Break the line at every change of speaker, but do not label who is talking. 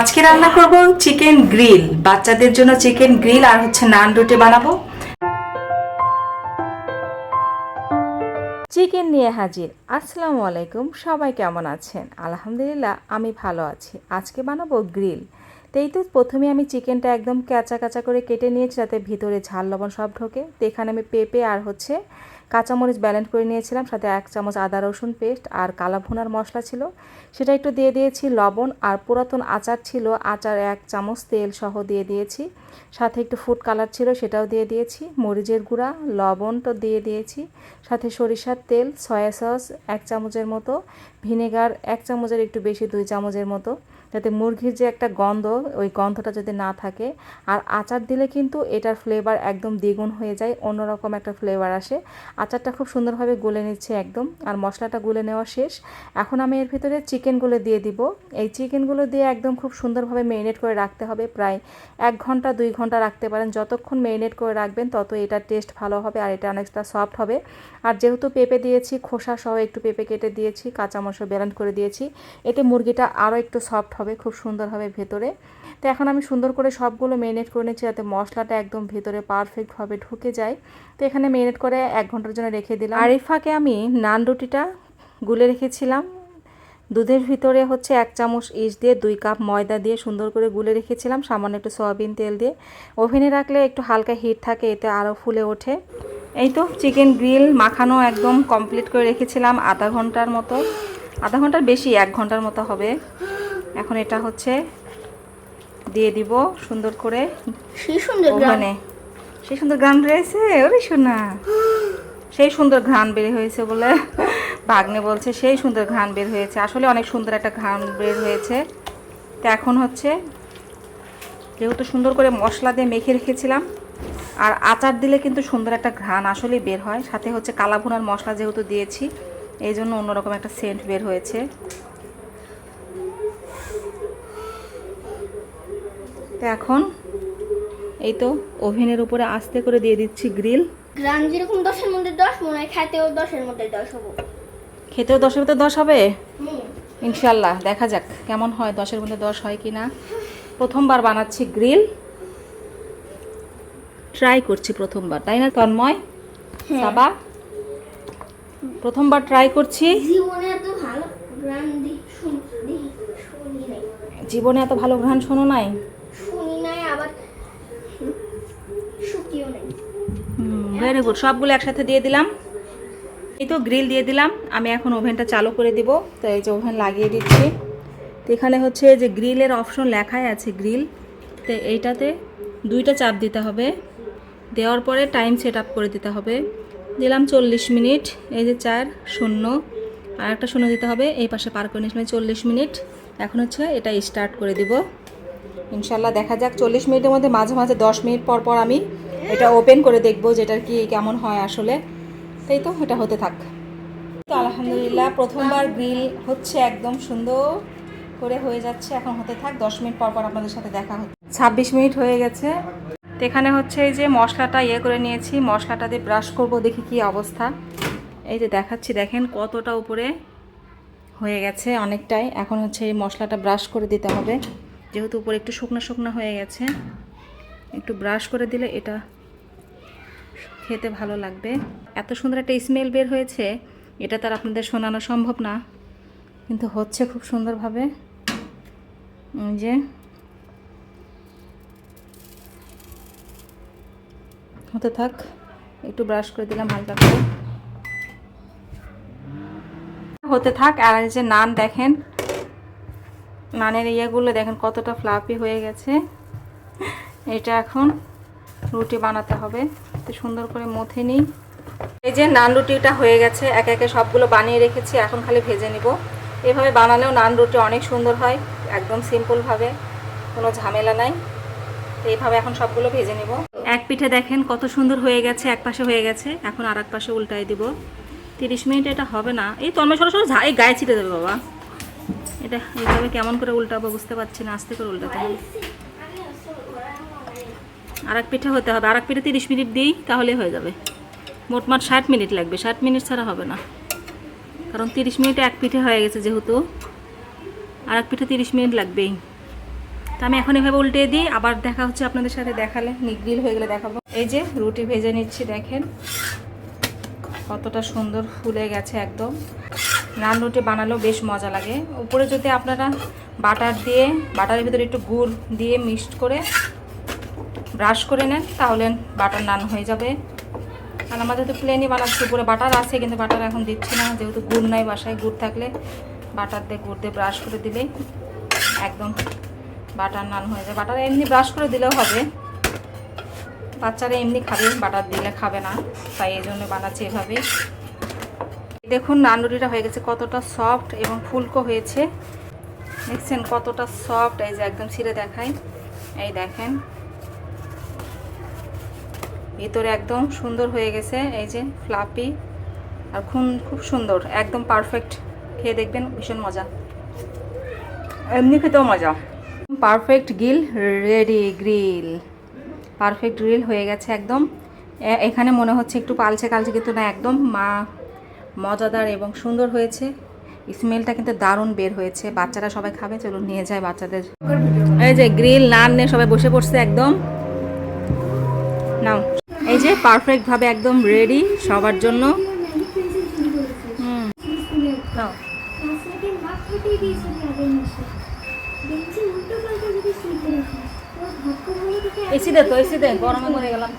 আজকে রান্না করব চিকেন গ্রিল। বাচ্চাদের জন্য চিকেন গ্রিল আর হচ্ছে নান রুটি বানাবো। চিকেন নিয়ে হাজির। আসসালামু আলাইকুম। সবাই কেমন আছেন? আলহামদুলিল্লাহ, আমি ভালো আছি। আজকে বানাবো গ্রিল। তো এই তো প্রথমে আমি চিকেনটা একদম কাঁচা কাঁচা করে কেটে নিয়েছি যাতে ভিতরে ঝাল, লবণ সব ঢোকে। তো এখানে আমি পেঁপে আর হচ্ছে কাঁচামরিচ ব্যালেন্ড করে নিয়েছিলাম, সাথে এক চামচ আদা রসুন পেস্ট আর কালা ভুনার মশলা ছিল। সেটা একটু দিয়ে দিয়েছি লবণ আর পুরাতন আচার ছিল, আচার এক চামচ তেল সহ দিয়ে দিয়েছি। সাথে একটু ফুড কালার ছিল, সেটাও দিয়ে দিয়েছি। মরিচের গুঁড়া, লবণ তো দিয়ে দিয়েছি। সাথে সরিষার তেল সয়া সস এক চামচের মতো ভিনেগার এক চামচের, একটু বেশি, দুই চামচের মতো। যাতে মুরগির যে একটা গন্ধ, ওই গন্ধটা যদি না থাকে। আর আচার দিলে কিন্তু এটার ফ্লেভার একদম দ্বিগুণ হয়ে যায়, অন্যরকম একটা ফ্লেভার আসে। আচারটা খুব সুন্দরভাবে গুলে নিচ্ছে একদম, আর মশলাটা গুলে নেওয়া শেষ। এখন আমি এর ভিতরে চিকেনগুলো দিয়ে দিব। এই চিকেনগুলো দিয়ে একদম খুব সুন্দরভাবে মেরিনেট করে রাখতে হবে। প্রায় এক ঘণ্টা, দুই ঘণ্টা রাখতে পারেন। যতক্ষণ মেরিনেট করে রাখবেন, তত এটার টেস্ট ভালো হবে আর এটা অনেকটা সফট হবে। আর যেহেতু পেঁপে দিয়েছি, খোসা সহ একটু পেঁপে কেটে দিয়েছি কাঁচা মশলা ব্যালেন্ড করে দিয়েছি, এতে মুরগিটা আরও একটু সফট হবে। খুব সুন্দর হবে ভেতরে। তো এখন আমি সুন্দর করে সবগুলো মেরিনেট করে নিচ্ছি যাতে মশলাটা একদম ভেতরে পারফেক্টভাবে ঢুকে যায়। তো এখানে মেরিনেট করে এক ঘণ্টার জন্য রেখে দিলাম। আর ফাঁকে আমি নান রুটিটা গুলে রেখেছিলাম। দুধের ভিতরে হচ্ছে এক চামচ ইস দিয়ে দুই কাপ ময়দা দিয়ে সুন্দর করে গুলে রেখেছিলাম, সামান্য একটু সয়াবিন তেল দিয়ে। ওভেনে রাখলে একটু হালকা হিট থাকে, এতে আরও ফুলে ওঠে। এই তো চিকেন গ্রিল মাখানো একদম কমপ্লিট করে রেখেছিলাম আধা ঘণ্টার মতো। আধা ঘণ্টার বেশি, এক ঘণ্টার মতো হবে। এখন এটা হচ্ছে দিয়ে দিব সুন্দর করে।
সেই সুন্দর
ওভেনে সেই সুন্দর ঘ্রাণ রয়েছে? ওরে শোনা সেই সুন্দর ঘ্রাণ বের হয়েছে বলে ভাগ্নে বলছে সেই সুন্দর ঘ্রাণ বের হয়েছে। আসলে অনেক সুন্দর একটা ঘ্রাণ বের হয়েছে। তো এখন হচ্ছে যেহেতু সুন্দর করে মশলা দিয়ে মেখে রেখেছিলাম আর আচার দিলে কিন্তু সুন্দর একটা ঘ্রাণ আসলেই বের হয়। সাথে হচ্ছে কালাভুনার মশলা যেহেতু দিয়েছি এই জন্য অন্যরকম একটা সেন্ট বের হয়েছে। তো এখন এই তো ওভেনের উপরে আস্তে করে দিয়ে দিচ্ছি গ্রিল।
গ্রাম যেরকম দশের মধ্যে দশ মনে হয় খেতেও দশের মধ্যে দশ হব।
খেতেও দশের মধ্যে দশ হবে? ইনশাল্লাহ দেখা যাক কেমন হয় দশের মধ্যে দশ হয় কি না প্রথমবার বানাচ্ছি গ্রিল। ট্রাই করছি প্রথমবার তাই না তন্ময়?
হ্যাঁ।
বাবা প্রথমবার ট্রাই করছি।
জীবনে এত ভালো
ঘ্রাণ শোনো নাই
শুনি নাই আবার হুম, শুকিও নাই
ভেরি গুড সবগুলো একসাথে দিয়ে দিলাম। এই তো গ্রিল দিয়ে দিলাম। আমি এখন ওভেনটা চালু করে দিব। তো এই যে ওভেন লাগিয়ে দিচ্ছি। তো এখানে হচ্ছে যে গ্রিলের অপশন লেখাই আছে গ্রিল। তো এইটাতে দুইটা চাপ দিতে হবে। দেওয়ার পরে টাইম সেট আপ করে দিতে হবে। দিলাম চল্লিশ মিনিট। এই যে চার, শূন্য। আর একটা শূন্য দিতে হবে। এই পাশে পার করে নিচ্ছি চল্লিশ মিনিট। এখন হচ্ছে এটা স্টার্ট করে দিব। ইনশাল্লাহ দেখা যাক। চল্লিশ মিনিটের মধ্যে মাঝে মাঝে দশ মিনিট পর পর আমি এটা ওপেন করে দেখব যেটার কি কেমন হয় আসলে। তাই তো, এটা হতে থাক। তো আলহামদুলিল্লাহ, প্রথমবার গ্রিল হচ্ছে একদম সুন্দর করে হয়ে যাচ্ছে, এখন হতে থাক, দশ মিনিট পর পর আপনাদের সাথে দেখা হচ্ছে। ছাব্বিশ মিনিট হয়ে গেছে। তো এখানে হচ্ছে এই যে মশলাটা ইয়ে করে নিয়েছি, মশলাটা দিয়ে ব্রাশ করব, দেখি কি অবস্থা। এই যে দেখাচ্ছি, দেখেন কতটা উপরে হয়ে গেছে অনেকটাই। এখন হচ্ছে এই মশলাটা ব্রাশ করে দিতে হবে। যেহেতু উপরে একটু শুকনো শুকনো হয়ে গেছে, একটু ব্রাশ করে দিলে এটা খেতে ভালো লাগবে। এত সুন্দর একটা স্মেল বের হয়েছে, এটা তার আপনাদের শোনানো সম্ভব না। কিন্তু হচ্ছে খুব সুন্দরভাবে। যে। হতে থাক, একটু ব্রাশ করে দিলাম হালকা করে। হতে থাক, আর যে নান দেখেন। নানের ইয়েগুলো দেখেন কতটা ফ্লাফি হয়ে গেছে। এটা এখন রুটি বানাতে হবে। তো সুন্দর করে মথে নিই। এই যে নান রুটিটা হয়ে গেছে, একে একে সবগুলো বানিয়ে রেখেছি, এখন খালি ভেজে নিব। এভাবে বানালেও নান রুটি অনেক সুন্দর হয়, একদম সিম্পলভাবে কোনো ঝামেলা নাই। এইভাবে এখন সবগুলো ভেজে নিব। এক পিঠে দেখেন কত সুন্দর হয়ে গেছে, এক পাশে হয়ে গেছে, এখন আর এক পাশে উল্টাই দিব। তিরিশ মিনিট এটা হবে না। এই তন্ময় সরো সরো এই গায়ে ছিটে দেবে বাবা। এটা এইভাবে কেমন করে উল্টাবো বুঝতে পারছি না, আস্তে করে উল্টাতে হবে। আর এক পিঠে হতে হবে। আর এক পিঠে তিরিশ মিনিট দিই তাহলে হয়ে যাবে। মোটমাট ষাট মিনিট লাগবে। ষাট মিনিট ছাড়া হবে না। কারণ তিরিশ মিনিটে এক পিঠে হয়ে গেছে যেহেতু। আর এক পিঠে তিরিশ মিনিট লাগবেই। তো আমি এখন এভাবে উল্টে দিই। আবার দেখা হচ্ছে আপনাদের সাথে দেখালে। গ্রিল হয়ে গেলে দেখাবো। এই যে রুটি ভেজে নিচ্ছি, দেখেন। কতটা সুন্দর ফুলে গেছে একদম। নান রুটি বানালেও বেশ মজা লাগে। উপরে যদি আপনারা বাটার দিয়ে, বাটারের ভিতরে একটু গুড় দিয়ে মিক্সড করে ব্রাশ করে নেন, তাহলে বাটার নান হয়ে যাবে। আর আমাদের তো প্লেনই বানাচ্ছি উপরে বাটার আছে, কিন্তু বাটার এখন দিচ্ছি না, যেহেতু গুড় নাই বাসায়, গুড় থাকলে বাটার দিয়ে গুড় দিয়ে ব্রাশ করে দিলেই একদম বাটার নান হয়ে যায়। বাটার এমনি ব্রাশ করে দিলেও হবে। বাচ্চারা এমনি খাবে বাটার দিলে খাবে না, তাই এই জন্য বানাচ্ছি এভাবে। দেখুন নান রুটিটা হয়ে গেছে কতটা সফট এবং ফুলকো হয়েছে। দেখছেন কতটা সফট এই যে একদম ছিঁড়ে দেখাই এই দেখেন। ভিতরে একদম সুন্দর হয়ে গেছে, এই যে ফ্লাপি আর খুন, খুব সুন্দর, একদম পারফেক্ট খেয়ে দেখবেন, ভীষণ মজা। এমনি খেতেও মজা। Perfect grill ready grill perfect grill হয়ে গেছে একদম। এখানে মনে হচ্ছে একটু পালছে কালচে কিন্তু না, একদম মা, মজাদার এবং সুন্দর হয়েছে। স্মেলটা কিন্তু দারুণ বের হয়েছে। বাচ্চারা সবাই খাবে, চলুন নিয়ে যায় বাচ্চাদের। এই যে গ্রিল নান নিয়ে সবাই বসে পড়ছে একদম। নাও। যে পারফেক্টভাবে একদম রেডি সবার জন্য। এসি তো এসি গরমে মরে গেলাম।